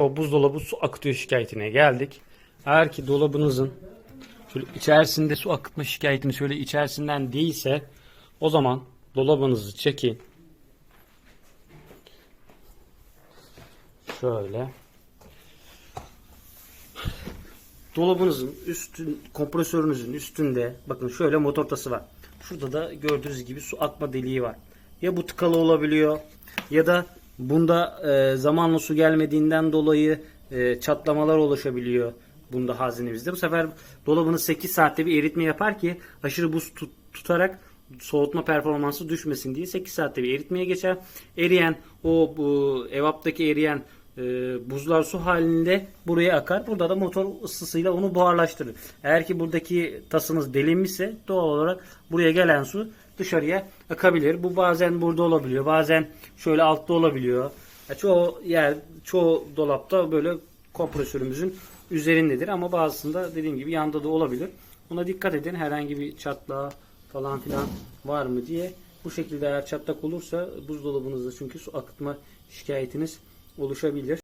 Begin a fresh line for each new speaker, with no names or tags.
O buzdolabı su akıtıyor şikayetine geldik. Eğer ki dolabınızın şöyle içerisinde su akıtma şikayetini şöyle içerisinden değilse o zaman dolabınızı çekin. Şöyle. Dolabınızın üstün kompresörünüzün üstünde bakın şöyle motor tası var. Şurada da gördüğünüz gibi su akma deliği var. Ya bu tıkalı olabiliyor ya da bunda e, zamanla su gelmediğinden dolayı e, çatlamalar oluşabiliyor bunda hazinemizde. Bu sefer dolabınız 8 saatte bir eritme yapar ki aşırı buz tut- tutarak soğutma performansı düşmesin diye 8 saatte bir eritmeye geçer. Eriyen o bu evaptaki eriyen e, buzlar su halinde buraya akar. Burada da motor ısısıyla onu buharlaştırır. Eğer ki buradaki tasınız delinmişse doğal olarak buraya gelen su dışarıya akabilir. Bu bazen burada olabiliyor. Bazen şöyle altta olabiliyor. Ya çoğu yer, çoğu dolapta böyle kompresörümüzün üzerindedir ama bazısında dediğim gibi yanda da olabilir. Buna dikkat edin. Herhangi bir çatlağı falan filan var mı diye. Bu şekilde eğer çatlak olursa buzdolabınızda çünkü su akıtma şikayetiniz oluşabilir.